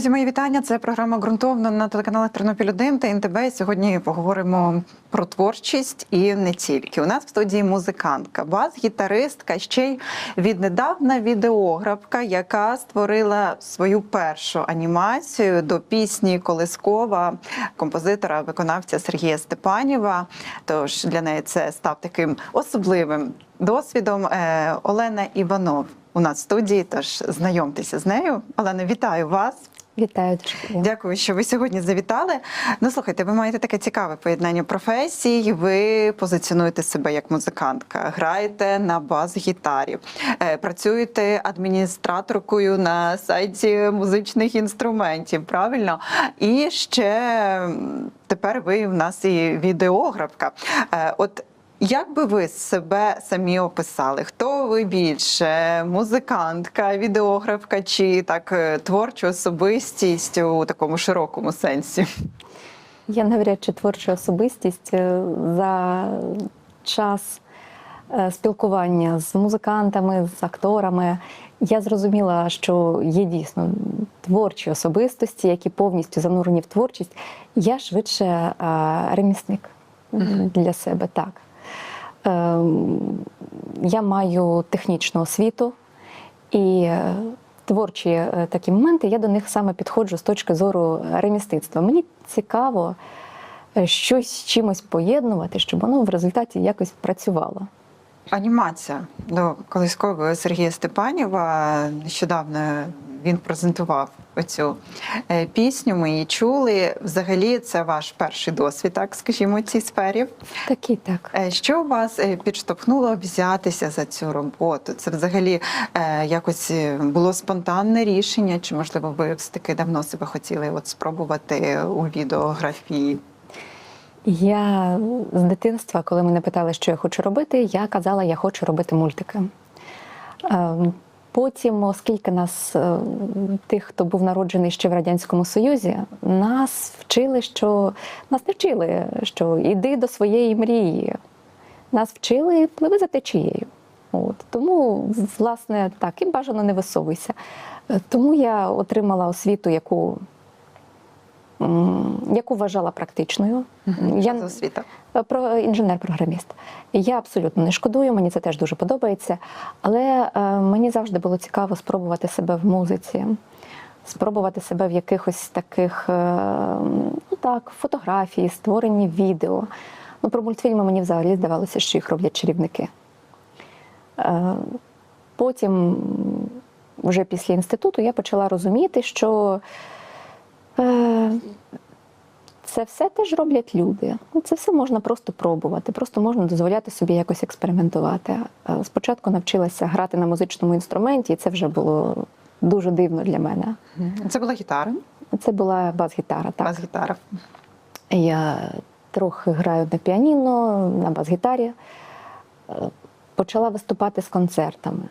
Друзі, мої вітання. Це програма ґрунтовно на телеканалах Тернопіль 1 та НТБ. Сьогодні поговоримо про творчість і не тільки. У нас в студії музикантка, бас-гітаристка, ще й віднедавна відеографка, яка створила свою першу анімацію до пісні Колискова композитора, виконавця Сергія Степанєва. Тож для неї це став таким особливим досвідом. Е, Олена Іванов у нас в студії. Тож знайомтеся з нею. Олена, вітаю вас. Вітаю дуже. Дякую, що ви сьогодні завітали. Ну, слухайте, ви маєте таке цікаве поєднання професій. Ви позиціонуєте себе як музикантка, граєте на бас-гітарі, е, працюєте адміністраторкою на сайті музичних інструментів. Правильно? І ще тепер ви в нас і відеографка. Е, От як би ви себе самі описали? Хто ви більше? Музикантка, відеографка чи так е, творча особистість у такому широкому сенсі? Я навряд чи творча особистість Е, за час е, спілкування з музикантами, з акторами. Я зрозуміла, що є дійсно творчі особистості, які повністю занурені в творчість. Я швидше ремісник для себе, так. Ем, Я маю технічну освіту і е, творчі е, такі моменти, я до них саме підходжу з точки зору ремісництва. Мені цікаво е, щось з чимось поєднувати, щоб воно в результаті якось працювало. Анімація до колискової Сергія Степанєва. Нещодавно він презентував оцю е, пісню. Ми її чули. Взагалі, це ваш перший досвід, так скажімо, у цій сфері. Такі так. Е, Що вас е, підштовхнуло взятися за цю роботу? Це взагалі якось було спонтанне рішення, чи можливо ви все таки давно себе хотіли от спробувати у відеографії? Я з дитинства, коли мене питали, що я хочу робити, я казала, я хочу робити мультики. Ем, Потім, оскільки нас, е, тих, хто був народжений ще в Радянському Союзі, нас вчили, що нас не вчили, що іди до своєї мрії. Нас вчили пливи за течією. От. Тому, власне, так, і бажано не висовуйся. Е, Тому я отримала освіту, яку, яку вважала практичною. Я, Це освіта. про інженер-програміст. Я абсолютно не шкодую, мені це теж дуже подобається. Але е, мені завжди було цікаво спробувати себе в музиці, спробувати себе в якихось таких е, ну так, фотографії, створенні відео. Ну, про мультфільми мені взагалі здавалося, що їх роблять чарівники. Е, потім, вже після інституту, я почала розуміти, що е, це все теж роблять люди. Ну, Це все можна просто пробувати, просто можна дозволяти собі якось експериментувати. Е, Спочатку навчилася грати на музичному інструменті, і це вже було дуже дивно для мене. Це була гітара, Це була бас-гітара. Так. бас-гітара. Я трохи граю на піаніно, на бас-гітарі. Е, Почала виступати з концертами.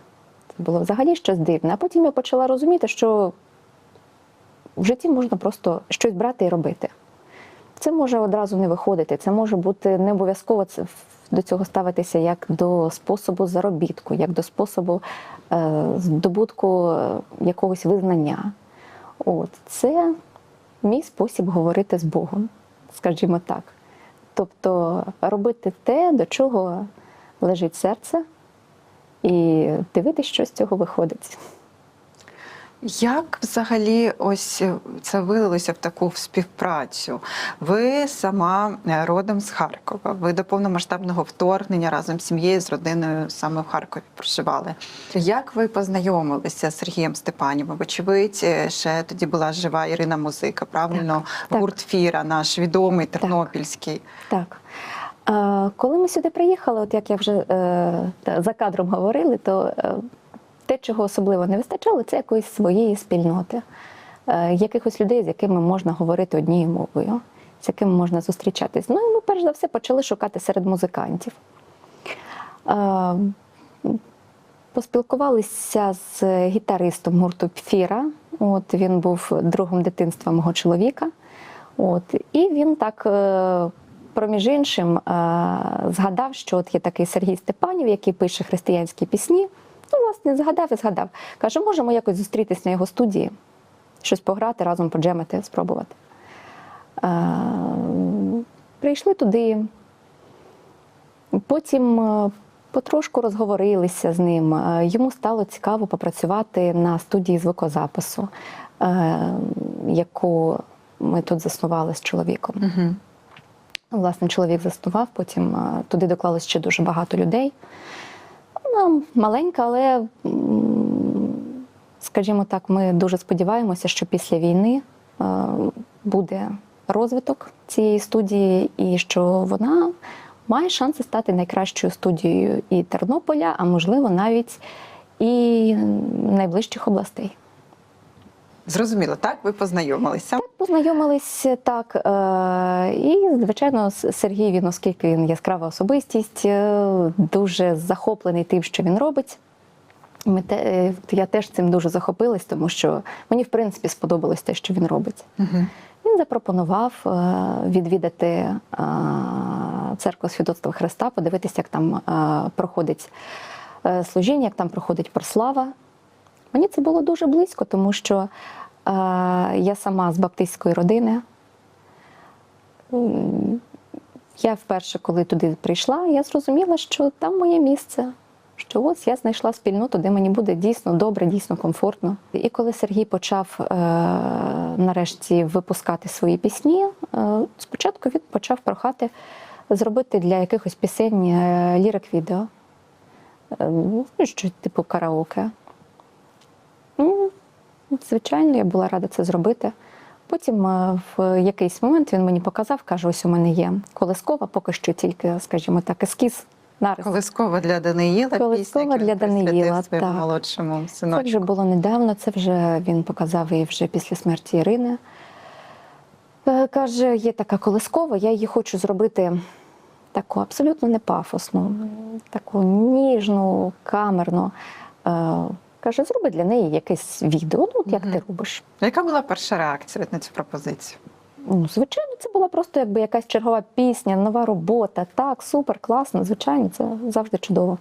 Це було взагалі щось дивне. А потім я почала розуміти, що в житті можна просто щось брати і робити. Це може одразу не виходити, це може бути не обов'язково до цього ставитися як до способу заробітку, як до способу е, здобутку е, якогось визнання. От, це мій спосіб говорити з Богом, скажімо так. Тобто робити те, до чого лежить серце, і дивитися, що з цього виходить. Як взагалі ось це вилилося в таку співпрацю? Ви сама е, родом з Харкова. Ви до повномасштабного вторгнення разом з сім'єю з родиною саме в Харкові проживали. Як ви познайомилися з Сергієм Степанєвим? Вочевидь, е, ще тоді була жива Ірина Музика, правильно? так. Гурт Фіра, наш відомий тернопільський. Так. Е, Коли ми сюди приїхали, от як я вже е, за кадром говорили, то е, те, чого особливо не вистачало, це якоїсь своєї спільноти, е, якихось людей, з якими можна говорити однією мовою, з якими можна зустрічатись. Ну і ми перш за все почали шукати серед музикантів. Е, Поспілкувалися з гітаристом гурту Фіра. От він був другом дитинства мого чоловіка. От, і він так, е, проміж іншим, згадав, що от є такий Сергій Степанів, який пише християнські пісні. Ну, власне, згадав і згадав. Каже, можемо якось зустрітись на його студії. щось пограти, разом поджемити, спробувати. Е, Прийшли туди, потім е, потрошку розговорилися з ним. Е, Йому стало цікаво попрацювати на студії звукозапису, е, яку ми тут заснували з чоловіком. Угу. Власне, чоловік заснував, потім туди доклалось ще дуже багато людей. Вона маленька, але, скажімо так, ми дуже сподіваємося, що після війни е, буде розвиток цієї студії, і що вона має шанси стати найкращою студією і Тернополя, а можливо навіть і найближчих областей. Зрозуміло, так? Ви познайомилися. Познайомились так. е, І, звичайно, Сергій він, оскільки він яскрава особистість, е, дуже захоплений тим, що він робить. Ми те, е, я теж цим дуже захопилась, тому що мені, в принципі, сподобалось те, що він робить. Угу. Він запропонував е, відвідати е, церкву Свідоцтва Христа, подивитися, як там е, проходить е, служіння, як там проходить прослава. Мені це було дуже близько, тому що е, я сама з баптистської родини. Я вперше, коли туди прийшла, я зрозуміла, що там моє місце. Що ось я знайшла спільноту, де мені буде дійсно добре, дійсно комфортно. І коли Сергій почав е, нарешті випускати свої пісні, е, спочатку він почав прохати зробити для якихось пісень е, лірик-відео, е, ну, що типу караоке. Звичайно, я була рада це зробити. Потім е, в якийсь момент він мені показав, каже: ось у мене є колискова, поки що тільки, скажімо так, ескіз нарис. Колискова для Даниїла. Колискова пісня, для Даниїла, так. молодшому Це вже було недавно, це вже він показав її вже після смерті Ірини. Е, Каже, є така колискова, я її хочу зробити таку абсолютно не пафосну, таку ніжну, камерну. Каже, зроби для неї якесь відео, ну, от як ти робиш. Яка була перша реакція на цю пропозицію? Ну, звичайно, це була просто якби якась чергова пісня, нова робота. Так, супер, класно, звичайно, це завжди чудово.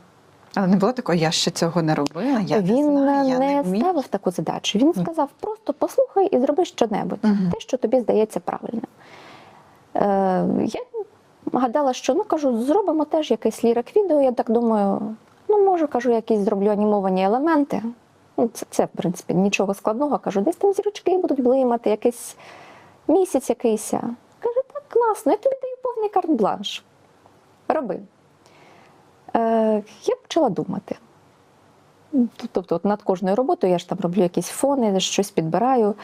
Але не було такого, я ще цього не робила, я він не знаю, я не, не ставив таку задачу. Він сказав: просто послухай і зроби щонебудь, Мгм. те, що тобі здається правильним. Е, я гадала, що ну кажу, зробимо теж якесь лірик відео. Я так думаю, ну можу, кажу, якісь зроблю анімовані елементи. Ну, це, це, в принципі, нічого складного. Кажу, десь там зірочки будуть блимати, якийсь місяць якийсь. Каже, так класно, я тобі даю повний карт-бланш. Роби. Е, я почала думати. Тобто от над кожною роботою я ж там роблю якісь фони, щось підбираю.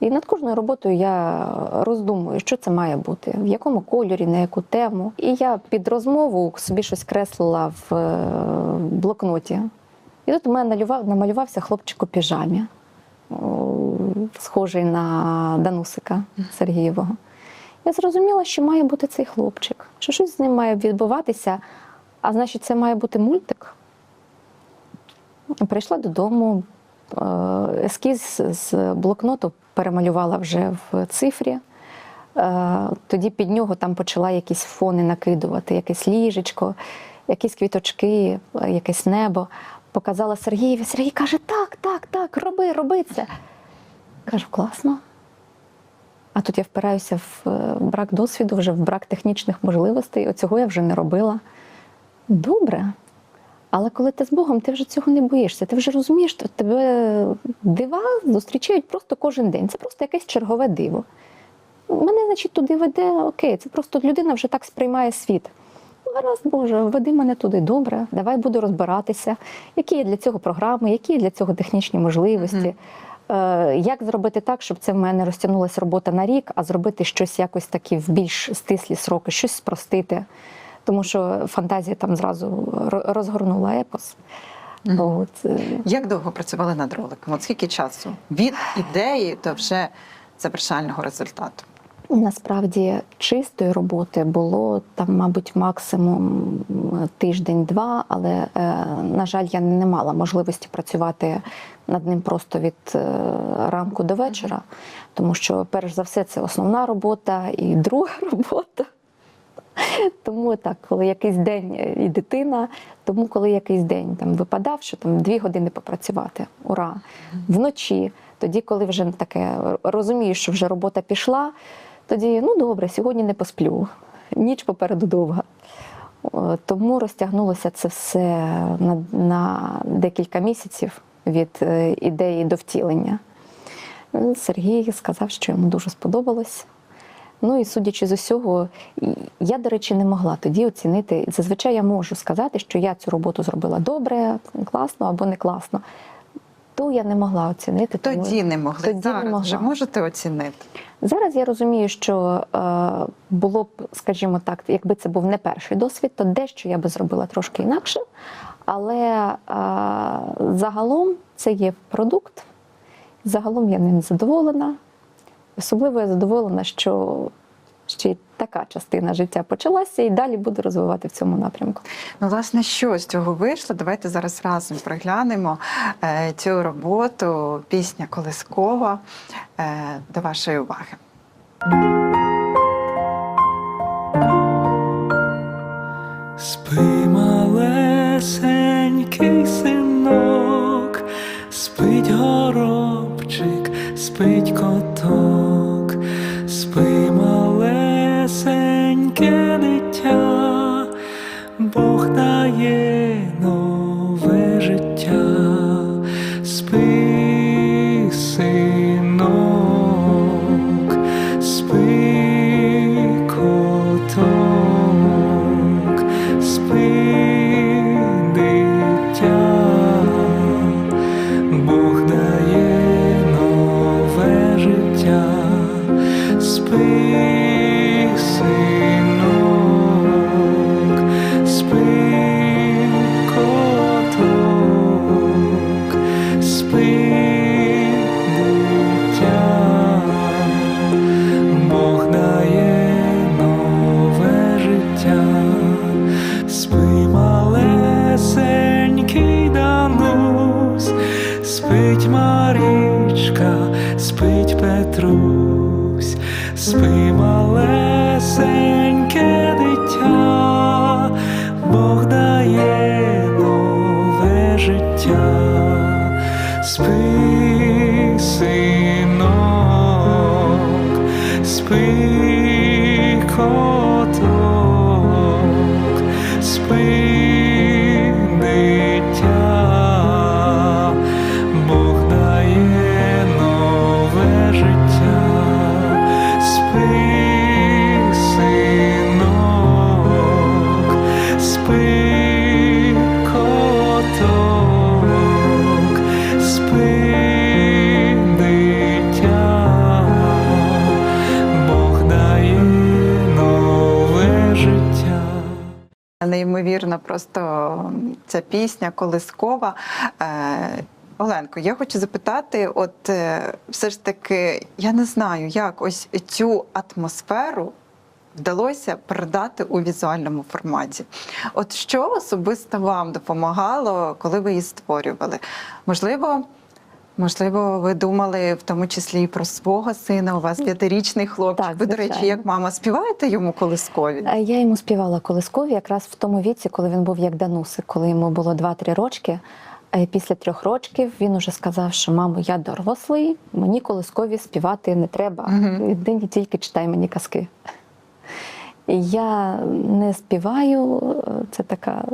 І над кожною роботою я роздумую, що це має бути, в якому кольорі, на яку тему. І я під розмову собі щось креслила в е, блокноті. І тут у мене налював, намалювався хлопчик у піжамі, схожий на Данусика Сергієвого. Я зрозуміла, що має бути цей хлопчик, що щось з ним має відбуватися, а значить, це має бути мультик. Прийшла додому, е, ескіз з блокноту перемалювала вже в цифрі. Е, Тоді під нього там почала якісь фони накидувати, якесь ліжечко, якісь квіточки, е, якесь небо. Показала Сергієві. Сергій каже: так, так, так, роби, роби це. Кажу, класно. А тут я впираюся в брак досвіду, вже в брак технічних можливостей. Оцього я вже не робила. Добре. Але коли ти з Богом, ти вже цього не боїшся. Ти вже розумієш, що тебе дива зустрічають просто кожен день. Це просто якесь чергове диво. Мене, значить, туди веде, окей, це просто людина вже так сприймає світ. Ну, Гаразд, Боже, веди мене туди добре, давай буду розбиратися, які є для цього програми, які є для цього технічні можливості. Е, Як зробити так, щоб це в мене розтягнулася робота на рік, а зробити щось якось такі в більш стислі сроки, щось спростити. Тому що фантазія там зразу ро- розгорнула епос. Мгм. От. е, Як довго працювали над роликом? От скільки часу? Від ідеї до вже завершального результату. Насправді чистої роботи було там, мабуть, максимум тиждень-два, але, е, на жаль, я не мала можливості працювати над ним просто від е, ранку до вечора, тому що, перш за все, це основна робота і друга робота. Тому так, коли якийсь день е, і дитина, тому коли якийсь день там випадав, що там дві години попрацювати, ура! Вночі Тоді, коли вже таке розумієш, що вже робота пішла, тоді ну добре, сьогодні не посплю. Ніч попереду довга. Тому розтягнулося це все на, на декілька місяців від е, ідеї до втілення. Е, Сергій сказав, що йому дуже сподобалось. Ну і судячи з усього, я, до речі, не могла тоді оцінити. Зазвичай я можу сказати, що я цю роботу зробила добре, класно або не класно. То я не могла оцінити. тому- Тоді не могли. Тоді не могла. вже можете оцінити. Зараз я розумію, що е, було б, скажімо так, якби це був не перший досвід, то дещо я би зробила трошки інакше. Але е, загалом це є продукт, загалом я ним задоволена. Особливо я задоволена, що ще й така частина життя почалася і далі буду розвивати в цьому напрямку. Ну, власне, що з цього вийшло? Давайте зараз разом приглянемо е, цю роботу, пісня Колискова е, до вашої уваги. Спи, малесенький малесеньке дитя, Бог дає Неймовірно, просто ця пісня колискова. Оленко, я хочу запитати: от е, все ж таки, я не знаю, як ось цю атмосферу вдалося передати у візуальному форматі. От що особисто вам допомагало, коли ви її створювали? Можливо. Можливо, ви думали в тому числі і про свого сина. У вас п'ятирічний хлопчик. Так, ви, до речі, як мама співаєте йому колискові? Е, Я йому співала колискові якраз в тому віці, коли він був як Данусик, коли йому було 2-3 рочки. Після трьох років він уже сказав, що мамо, я дорослий, мені колискові співати не треба. Єдині тільки читай мені казки. І Я не співаю, це така.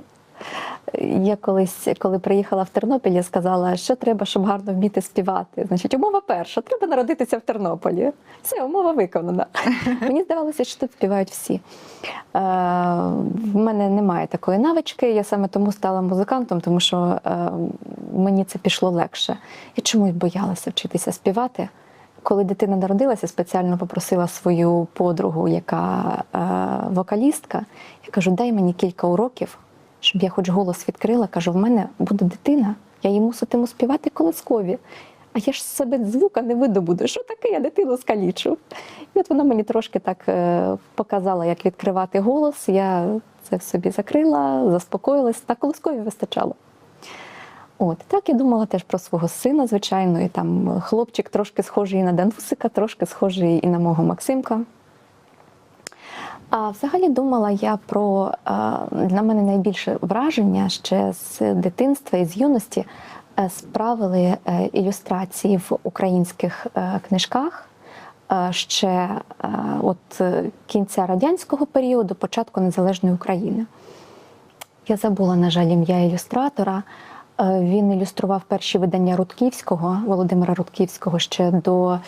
Я колись, коли приїхала в Тернопіль, я сказала, що треба, щоб гарно вміти співати. Значить, умова перша, треба народитися в Тернополі. Все, умова виконана. Мені здавалося, що тут співають всі. Е, в мене немає такої навички, я саме тому стала музикантом, тому що е, мені це пішло легше. Я чомусь боялася вчитися співати. Коли дитина народилася, спеціально попросила свою подругу, яка е, вокалістка. Я кажу, дай мені кілька уроків, щоб я хоч голос відкрила. Кажу, в мене буде дитина, я їй муситиму співати колискові. А я ж себе звука не видобуду. Що таке, я дитину скалічу. І от вона мені трошки так е, показала, як відкривати голос. Я це собі закрила, заспокоїлась, та колискові вистачало. От так я думала теж про свого сина, звичайно, і там хлопчик трошки схожий і на Данусика, трошки схожий і на мого Максимка. А взагалі думала я про е, для мене найбільше враження ще з дитинства і з юності е, справили е, ілюстрації в українських е, книжках е, ще е, от е, кінця радянського періоду, початку незалежної України. Я забула, на жаль, ім'я ілюстратора. Е, Він ілюстрував перші видання Рудківського, Володимира Рудківського ще до.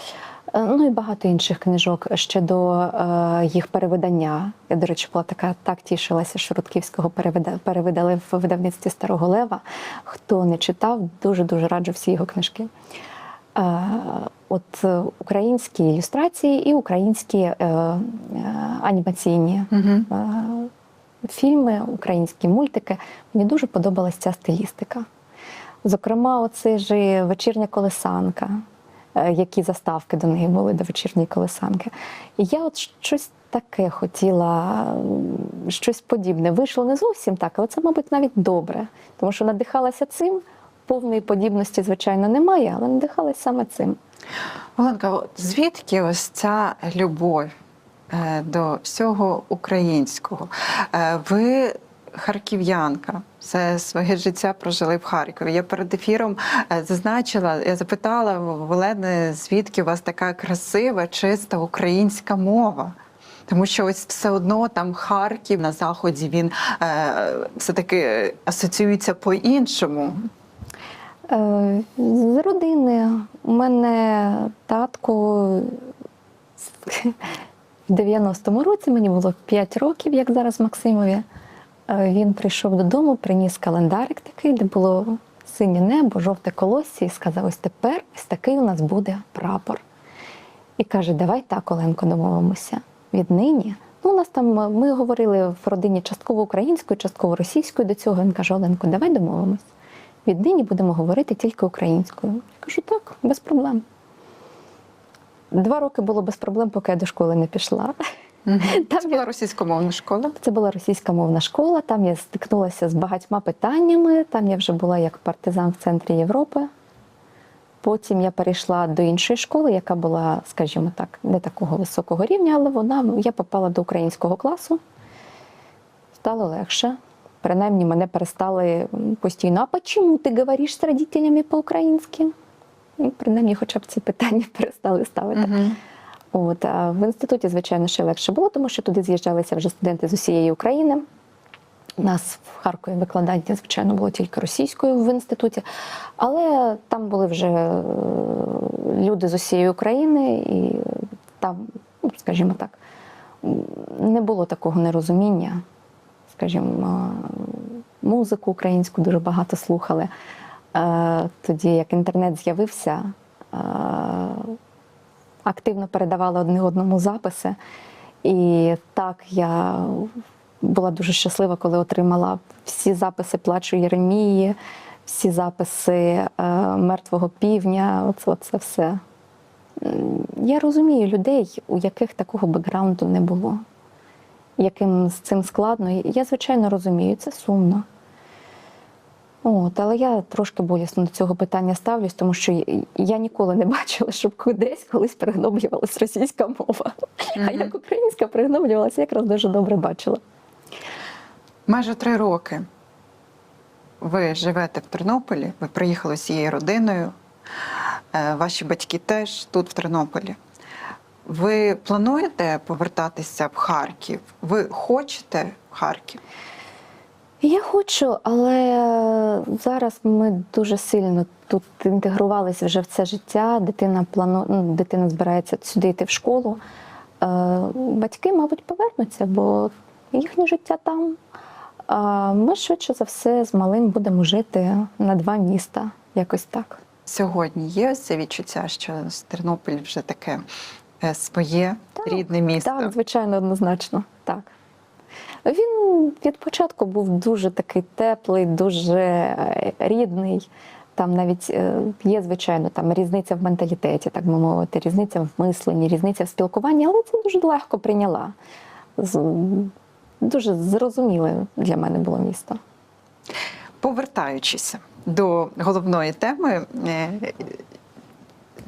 Е, Ну і багато інших книжок ще до е, їх перевидання. Я, до речі, була така так тішилася, що Рудківського перевида, перевидали в видавництві Старого Лева. Хто не читав, дуже дуже раджу всі його книжки. Е, от українські ілюстрації і українські е, е, анімаційні е, фільми, українські мультики. Мені дуже подобалася ця стилістика. Зокрема, оце ж вечірня колесанка, які заставки до неї були до вечірньої колесанки. І я от щось таке хотіла, щось подібне. Вийшло не зовсім так, але це, мабуть, навіть добре, тому що надихалася цим. Повної подібності, звичайно, немає, але надихалася саме цим. Оленка, звідки ось ця любов е, до всього українського? Е, Ви харків'янка, все своє життя прожили в Харкові. Я перед ефіром е, зазначила, я запитала Олени, звідки у вас така красива, чиста українська мова. Тому що ось все одно там Харків на заході він е, все-таки асоціюється по-іншому. Е, З родини. У мене татко в 90-му році, мені було 5 років, як зараз Максимові. Е, Він прийшов додому, приніс календарик такий, де було синє небо, жовте колосся, і сказав: ось тепер ось такий у нас буде прапор. І каже: Давай так, Оленко, домовимося. Віднині. Ну, у нас там е, ми говорили в родині частково українською, частково російською до цього. Він каже: Оленко, давай домовимось. Віднині будемо говорити тільки українською. Я кажу, так, без проблем. Два роки було без проблем, поки я до школи не пішла. Там Це я- була російськомовна школа. Це була російська мовна школа, там я стикнулася з багатьма питаннями. Там я вже була як партизан в центрі Європи. Потім я перейшла до іншої школи, яка була, скажімо так, не такого високого рівня, але вона я попала до українського класу. Стало легше. Принаймні мене перестали постійно. А чому ти говориш з родителями по-українськи? Ну, Принаймні, хоча б ці питання перестали ставити. Мгм. От, а в інституті, звичайно, ще легше було, тому що туди з'їжджалися вже студенти з усієї України. У нас в Харкові викладання, звичайно, було тільки російською в інституті, але там були вже е, люди з усієї України, і там, ну, скажімо так, не було такого нерозуміння. Скажімо, музику українську дуже багато слухали. Е, Тоді, як інтернет з'явився, е, активно передавали одне одному записи. І так я була дуже щаслива, коли отримала всі записи плачу Єремії, всі записи е, мертвого півня. Оце, оце все. Я розумію людей, у яких такого бекграунду не було, яким з цим складно. Я, звичайно, розумію, це сумно. От, але я трошки болісно до цього питання ставлюсь, тому що я- ніколи не бачила, щоб кудись колись пригноблювалась російська мова. А як українська пригноблювалася, якраз дуже добре бачила. Майже три роки ви живете в Тернополі, ви приїхали всією родиною, е, ваші батьки теж тут, в Тернополі. Ви плануєте повертатися в Харків? Ви хочете в Харків? Я хочу, але зараз ми дуже сильно тут інтегрувалися вже в це життя. Дитина плану... ну, дитина збирається сюди йти в школу. Е, Батьки, мабуть, повернуться, бо їхнє життя там. Ми швидше за все з малим будемо жити на два міста. Якось так. Сьогодні є ось це відчуття, що Тернопіль вже таке е, своє Так, рідне місто. Так, звичайно, однозначно. Так. Він від початку був дуже такий теплий, дуже е, рідний. Там навіть е, є, звичайно, там різниця в менталітеті, так би мовити, різниця в мисленні, різниця в спілкуванні, але це дуже легко прийняла. Дуже зрозуміле для мене було місто. Повертаючись до головної теми, е,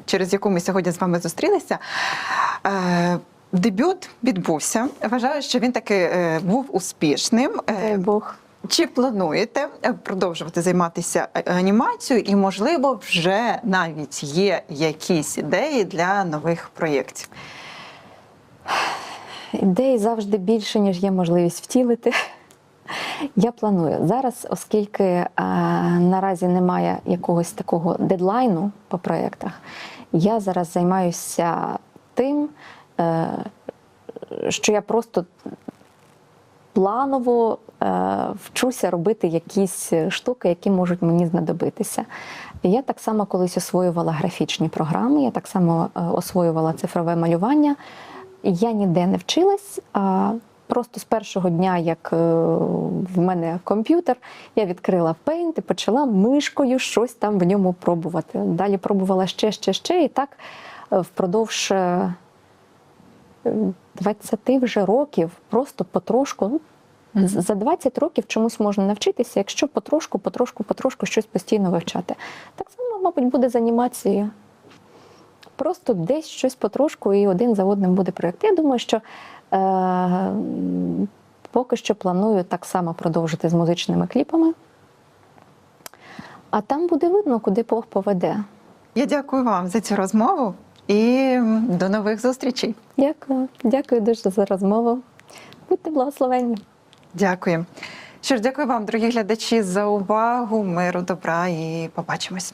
через яку ми сьогодні з вами зустрілися. Дебют відбувся. Вважаю, що він таки е, був успішним. Е, Дай Бог. Чи плануєте е, продовжувати займатися анімацією, і, можливо, вже навіть є якісь ідеї для нових проєктів? Ідей завжди більше, ніж є можливість втілити. Я планую зараз, оскільки е, наразі немає якогось такого дедлайну по проєктах, я зараз займаюся тим, що я просто планово е, вчуся робити якісь штуки, які можуть мені знадобитися. Я так само колись освоювала графічні програми, я так само е, освоювала цифрове малювання. Я ніде не вчилась. А просто з першого дня, як е, в мене комп'ютер, я відкрила Paint і почала мишкою щось там в ньому пробувати. Далі пробувала ще, ще, ще, і так е, впродовж е, 20 вже років, просто потрошку. Ну, За 20 років чомусь можна навчитися, якщо потрошку, потрошку, потрошку щось постійно вивчати. Так само, мабуть, буде з анімацією. Просто десь щось потрошку і один за одним буде проєкт. Я думаю, що е, поки що планую так само продовжити з музичними кліпами. А там буде видно, куди Бог поведе. Я дякую вам за цю розмову і до нових зустрічей. Дякую, дякую дуже за розмову. Будьте благословенні. Дякую. Що ж, дякую вам, дорогі глядачі, за увагу, миру, добра і побачимось.